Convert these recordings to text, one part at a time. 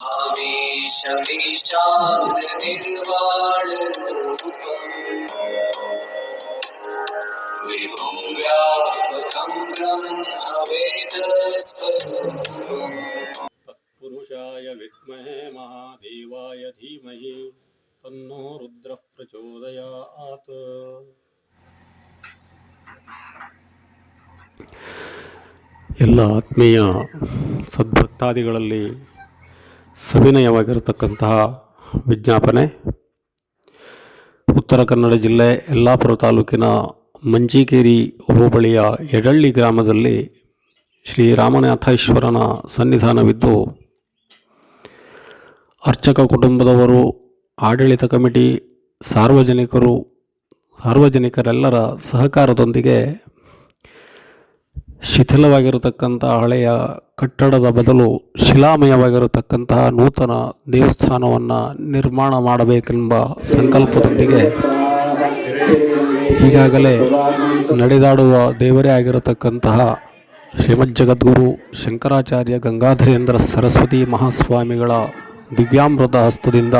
ആവേശവിശാലനിർവാണരൂപം വിഭും വ്യാപകം ബ്രഹ്മവേദസ്വരൂപം തത്പുരുഷായ വിദ്മഹേ മഹാദേവായ ಎಲ್ಲ ಆತ್ಮೀಯ ಸದ್ಭಕ್ತಾದಿಗಳಲ್ಲಿ ಸವಿನಯವಾಗಿರತಕ್ಕಂತಹ ವಿಜ್ಞಾಪನೆ. ಉತ್ತರ ಕನ್ನಡ ಜಿಲ್ಲೆ ಯಲ್ಲಾಪುರ ತಾಲೂಕಿನ ಮಂಜಿಕೇರಿ ಹೋಬಳಿಯ ಎಡಳ್ಳಿ ಗ್ರಾಮದಲ್ಲಿ ಶ್ರೀ ರಾಮನಾಥೇಶ್ವರನ ಸನ್ನಿಧಾನವಿದ್ದು, ಅರ್ಚಕ ಕುಟುಂಬದವರು, ಆಡಳಿತ ಕಮಿಟಿ, ಸಾರ್ವಜನಿಕರು, ಸಾರ್ವಜನಿಕರೆಲ್ಲರ ಸಹಕಾರದೊಂದಿಗೆ ಶಿಥಿಲವಾಗಿರತಕ್ಕಂಥ ಹಳೆಯ ಕಟ್ಟಡದ ಬದಲು ಶಿಲಾಮಯವಾಗಿರತಕ್ಕಂತಹ ನೂತನ ದೇವಸ್ಥಾನವನ್ನು ನಿರ್ಮಾಣ ಮಾಡಬೇಕೆಂಬ ಸಂಕಲ್ಪದೊಂದಿಗೆ ಈಗಾಗಲೇ ನಡೆದಾಡುವ ದೇವರೇ ಆಗಿರತಕ್ಕಂತಹ ಶ್ರೀಮಜ್ಜಗದ್ಗುರು ಶಂಕರಾಚಾರ್ಯ ಗಂಗಾಧರೇಂದ್ರ ಸರಸ್ವತಿ ಮಹಾಸ್ವಾಮಿಗಳ ದಿವ್ಯಾಮೃತ ಹಸ್ತದಿಂದ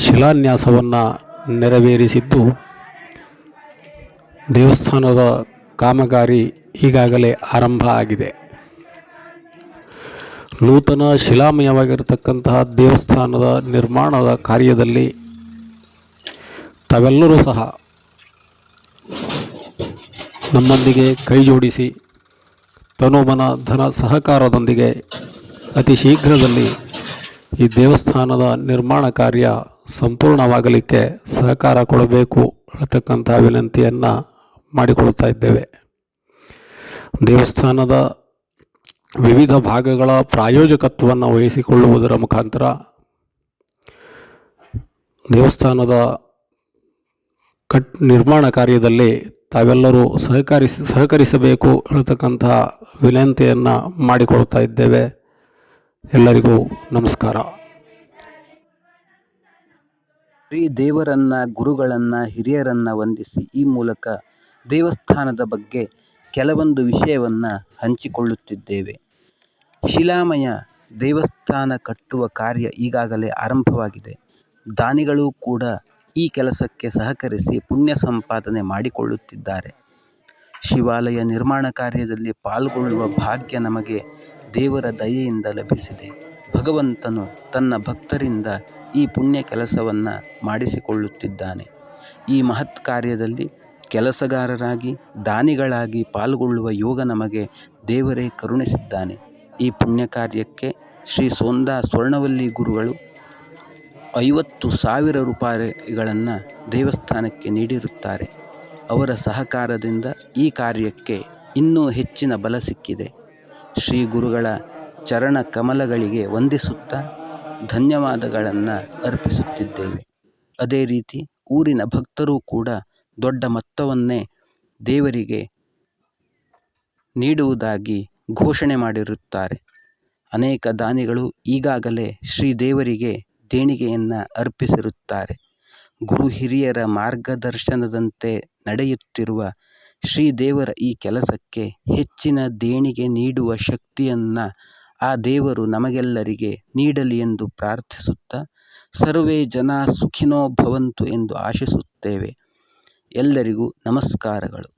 ಶಿಲಾನ್ಯಾಸವನ್ನು ನೆರವೇರಿಸಿದ್ದು ದೇವಸ್ಥಾನದ ಕಾಮಗಾರಿ ಈಗಾಗಲೇ ಆರಂಭ ಆಗಿದೆ. ನೂತನ ಶಿಲಾಮಯವಾಗಿರತಕ್ಕಂತಹ ದೇವಸ್ಥಾನದ ನಿರ್ಮಾಣದ ಕಾರ್ಯದಲ್ಲಿ ತಾವೆಲ್ಲರೂ ಸಹ ನಮ್ಮೊಂದಿಗೆ ಕೈ ಜೋಡಿಸಿ ತನುಮನ ಧನ ಸಹಕಾರದೊಂದಿಗೆ ಅತಿ ಶೀಘ್ರದಲ್ಲಿ ಈ ದೇವಸ್ಥಾನದ ನಿರ್ಮಾಣ ಕಾರ್ಯ ಸಂಪೂರ್ಣವಾಗಲಿಕ್ಕೆ ಸಹಕಾರ ಕೊಡಬೇಕು ಅಂತಕ್ಕಂಥ ವಿನಂತಿಯನ್ನು ಮಾಡಿಕೊಳ್ತಾ ಇದ್ದೇವೆ. ದೇವಸ್ಥಾನದ ವಿವಿಧ ಭಾಗಗಳ ಪ್ರಾಯೋಜಕತ್ವವನ್ನು ವಹಿಸಿಕೊಳ್ಳುವುದರ ಮುಖಾಂತರ ದೇವಸ್ಥಾನದ ಕಟ್ ನಿರ್ಮಾಣ ಕಾರ್ಯದಲ್ಲಿ ತಾವೆಲ್ಲರೂ ಸಹಕರಿಸಿ, ಸಹಕರಿಸಬೇಕು ಹೇಳ್ತಕ್ಕಂತಹ ವಿನಂತಿಯನ್ನು ಮಾಡಿಕೊಳ್ತಾ ಇದ್ದೇವೆ. ಎಲ್ಲರಿಗೂ ನಮಸ್ಕಾರ. ಶ್ರೀ ದೇವರನ್ನ, ಗುರುಗಳನ್ನ, ಹಿರಿಯರನ್ನ ವಂದಿಸಿ ಈ ಮೂಲಕ ದೇವಸ್ಥಾನದ ಬಗ್ಗೆ ಕೆಲವೊಂದು ವಿಷಯವನ್ನು ಹಂಚಿಕೊಳ್ಳುತ್ತಿದ್ದೇವೆ. ಶಿಲಾಮಯ ದೇವಸ್ಥಾನ ಕಟ್ಟುವ ಕಾರ್ಯ ಈಗಾಗಲೇ ಆರಂಭವಾಗಿದೆ. ದಾನಿಗಳು ಕೂಡ ಈ ಕೆಲಸಕ್ಕೆ ಸಹಕರಿಸಿ ಪುಣ್ಯ ಸಂಪಾದನೆ ಮಾಡಿಕೊಳ್ಳುತ್ತಿದ್ದಾರೆ. ಶಿವಾಲಯ ನಿರ್ಮಾಣ ಕಾರ್ಯದಲ್ಲಿ ಪಾಲ್ಗೊಳ್ಳುವ ಭಾಗ್ಯ ನಮಗೆ ದೇವರ ದಯೆಯಿಂದ ಲಭಿಸಿದೆ. ಭಗವಂತನು ತನ್ನ ಭಕ್ತರಿಂದ ಈ ಪುಣ್ಯ ಕೆಲಸವನ್ನು ಮಾಡಿಸಿಕೊಳ್ಳುತ್ತಿದ್ದಾನೆ. ಈ ಮಹತ್ ಕಾರ್ಯದಲ್ಲಿ ಕೆಲಸಗಾರರಾಗಿ, ದಾನಿಗಳಾಗಿ ಪಾಲ್ಗೊಳ್ಳುವ ಯೋಗ ನಮಗೆ ದೇವರೇ ಕರುಣಿಸಿದ್ದಾನೆ. ಈ ಪುಣ್ಯ ಕಾರ್ಯಕ್ಕೆ ಶ್ರೀ ಸೋಂದಾ ಸ್ವರ್ಣವಲ್ಲಿ ಗುರುಗಳು ಐವತ್ತು ಸಾವಿರ ರೂಪಾಯಿಗಳನ್ನು ದೇವಸ್ಥಾನಕ್ಕೆ ನೀಡಿರುತ್ತಾರೆ. ಅವರ ಸಹಕಾರದಿಂದ ಈ ಕಾರ್ಯಕ್ಕೆ ಇನ್ನೂ ಹೆಚ್ಚಿನ ಬಲ ಸಿಕ್ಕಿದೆ. ಶ್ರೀ ಗುರುಗಳ ಚರಣ ಕಮಲಗಳಿಗೆ ವಂದಿಸುತ್ತಾ ಧನ್ಯವಾದಗಳನ್ನು ಅರ್ಪಿಸುತ್ತಿದ್ದೇವೆ. ಅದೇ ರೀತಿ ಊರಿನ ಭಕ್ತರೂ ಕೂಡ ದೊಡ್ಡ ಮೊತ್ತವನ್ನೇ ದೇವರಿಗೆ ನೀಡುವುದಾಗಿ ಘೋಷಣೆ ಮಾಡಿರುತ್ತಾರೆ. ಅನೇಕ ದಾನಿಗಳು ಈಗಾಗಲೇ ಶ್ರೀ ದೇವರಿಗೆ ದೇಣಿಗೆಯನ್ನು ಅರ್ಪಿಸಿರುತ್ತಾರೆ. ಗುರು ಹಿರಿಯರ ಮಾರ್ಗದರ್ಶನದಂತೆ ನಡೆಯುತ್ತಿರುವ ಶ್ರೀ ದೇವರ ಈ ಕೆಲಸಕ್ಕೆ ಹೆಚ್ಚಿನ ದೇಣಿಗೆ ನೀಡುವ ಶಕ್ತಿಯನ್ನು ಆ ದೇವರು ನಮಗೆಲ್ಲರಿಗೆ ನೀಡಲಿ ಎಂದು ಪ್ರಾರ್ಥಿಸುತ್ತಾ, ಸರ್ವೇ ಜನ ಸುಖಿನೋ ಭವಂತು ಎಂದು ಆಶಿಸುತ್ತೇವೆ. ಎಲ್ಲರಿಗೂ ನಮಸ್ಕಾರಗಳು.